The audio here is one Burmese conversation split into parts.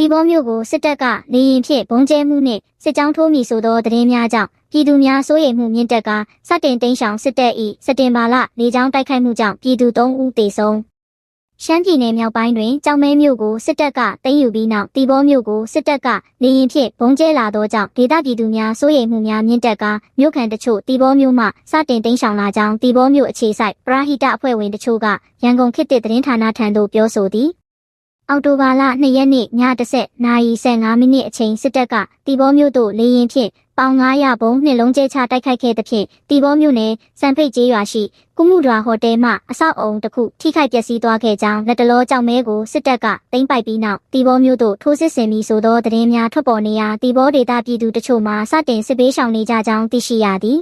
တီဘောမျိုးကိုစစ်တပ်ကလေရင်ဖြင့်ဘုံကျဲမှုနှင့်စစ်ကြောင်းထိုးမိဆိုသောသတင်းများကြောင့်ပြည်သူများစိုးရိမ်မှုမြင့်တက်ကစတင်တိမ်းရှောင်စစ်တပ်၏စတင်မာလလေကြောင်းတိုက်ခိုက်မှုကြောင့်ပြည်သူ3ဦးသေဆုံးရှမ်းပြည်နယ်မြောက်ပိုင်းတွင်ကြောင်မဲမြို့ကိုစစ်တပ်ကသိမ်းယူပြီးနောက်တီဘောမြို့ကိုစစ်တပ်ကလေရင်ဖြင့်ဘုံကျဲလာသောကြောင့်ဒေသပြည်သူများစိုးရိမ်မှုများမြင့်တက်ကမြို့ခံတချို့တီဘောမြို့မှစတင်တိမ်းရှောင်လာကြောင်းတီဘောမြို့အခြေစိုက်ပရာဟိတအဖွဲ့ဝင်တချို့ကရန်ကုန်ခေတ်သစ်သတင်းဌာနထံသို့ပြောဆိုသည် အော်တိုဘာလ2ရက်နေ့ည10နာရီ15မိနစ်အချိန်စစ်တပ်ကတီဘောမြို့သို့လေရင်ဖြင့်ပေါင်900ဘုံနှလုံးကျဲချတိုက်ခိုက်ခဲ့သဖြင့်တီဘောမြို့နယ်စံဖိတ်ကျေးရွာရှိကုမှုဒွာဟိုတယ်မှအဆောက်အုံတစ်ခုထိခိုက်ပျက်စီးသွားခဲ့ကြောင်းလက်တလောကြောင့်မဲကိုစစ်တပ်ကသိမ်းပိုက်ပြီးနောက်တီဘောမြို့သို့ထိုးစစ်ဆင်ပြီးဆိုသောသတင်းများထွက်ပေါ်နေရာတီဘောဒေသပြည်သူတချို့မှစတင်စစ်ပေးရှောင်နေကြကြောင်းသိရှိရသည်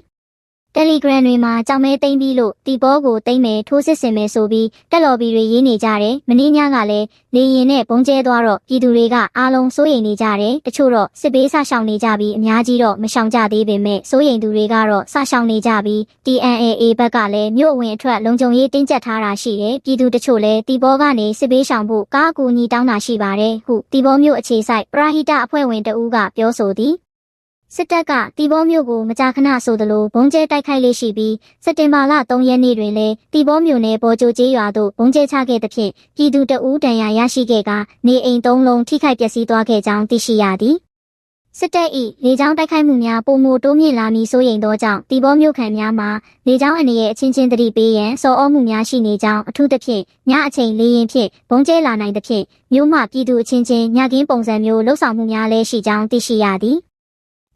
Telegram တွေမှာကြောင်မဲသိမ်းပြီးလို့တီဘောကိုသိမ်းမယ်ထိုးစစ်ဆင်မယ်ဆိုပြီးတက်လော်ဘီတွေရေးနေကြတယ်မင်းညကလည်းလေရင်နဲ့ဘုံကျဲသွားတော့ပြည်သူတွေကအားလုံးစိုးရိမ်နေကြတယ်တချို့တော့စစ်ဘေးဆရှောင်နေကြပြီးအများကြီးတော့မရှောင်ကြသေးပေမဲ့စိုးရိမ်သူတွေကတော့ဆရှောင်နေကြပြီး TNAA ဘက်ကလည်းမြို့အဝင်အထွက်လုံခြုံရေးတင်းကျပ်ထားတာရှိတယ်ပြည်သူတချို့လည်းတီဘောကနေစစ်ဘေးရှောင်ဖို့ကားအကူအညီတောင်းတာရှိပါတယ်ဟုတီဘောမြို့အခြေစိုက်ပရာဟိတအဖွဲ့ဝင်တဦးကပြောဆိုသည် စစ်တပ်ကတီဘောမြို့ကိုမကြာခဏဆိုသလိုဘုံကျဲတိုက်ခိုက်လေးရှိပြီးစက်တင်ဘာလ3ရက်နေ့တွင်လည်းတီဘောမြို့နယ်ပေါ်ကျိုကျေးရွာသို့ဘုံကျဲချခဲ့သဖြင့်ပြည်သူတအူးတန်ရာရရှိခဲ့ကနေအိမ်သုံးလုံးထိခိုက်ပျက်စီးသွားခဲ့ကြောင်းသိရှိရသည်စစ်တပ်၏လေကြောင်းတိုက်ခိုက်မှုများပုံမတိုးမြင့်လာမည်စိုးရိမ်သောကြောင့်တီဘောမြို့ခံများမှာလေကြောင်းအနေရဲ့အချင်းချင်းတတိပေးရန်စော်ဩမှုများရှိနေကြောင်းအထူးသဖြင့်ညအချိန်လေရင်ဖြင့်ဘုံကျဲလာနိုင်သဖြင့်မြို့မှပြည်သူအချင်းချင်းညကင်းပုံစံမျိုးလှုပ်ဆောင်မှုများလည်းရှိကြောင်းသိရှိရသည်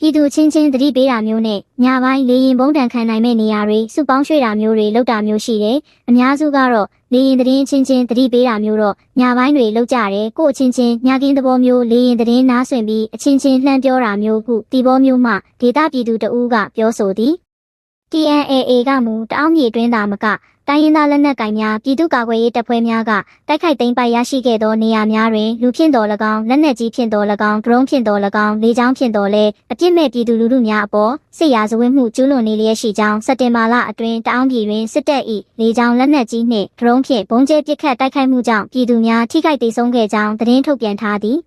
ပြည်သူချင်းချင်းတတိပေးတာမျိုးနဲ့ညပိုင်းလေရင်ဘုံတန်ခံနိုင်မဲ့နေရာတွေစုပေါင်းရွှေ့တာမျိုးတွေလုပ်တာမျိုးရှိတယ်။အများစုကတော့လေရင်သတင်းချင်းချင်းတတိပေးတာမျိုးတော့ညပိုင်းတွေလုပ်ကြတယ်။ကို့အချင်းချင်းညကင်းသဘောမျိုးလေရင်သတင်းနားဆွင့်ပြီးအချင်းချင်းလှမ်းပြောတာမျိုးခုတီဘောမျိုးမှဒေတာပြည်သူတအူးကပြောဆိုသည်။ TNAA ကမူတအောင်းမြေတွင်းသာမကတိုင်းရင်းသားလက်နက်ကင်များပြည်သူ့ကာကွယ်ရေးတပ်ဖွဲ့များကတိုက်ခိုက်သိမ်းပိုက်ရရှိခဲ့သောနေရာများတွင်လူဖြင့်တော်၎င်းလက်နက်ကြီးဖြင့်တော်၎င်းဒရုန်းဖြင့်တော်၎င်းလေကြောင်းဖြင့်တော်လဲအပြစ်မဲ့ပြည်သူလူထုများအပေါ်စစ်ရာဇဝတ်မှုကျူးလွန်နေလျက်ရှိကြောင်းစက်တင်ဘာလအတွင်းတအောင်းပြည်တွင်စစ်တပ်၏လေကြောင်းလက်နက်ကြီးနှင့်ဒရုန်းဖြင့်ဘုံကျဲပစ်ခတ်တိုက်ခိုက်မှုကြောင့်ပြည်သူများထိခိုက်ဒေဆုံးခဲ့ကြောင်းသတင်းထုတ်ပြန်ထားသည်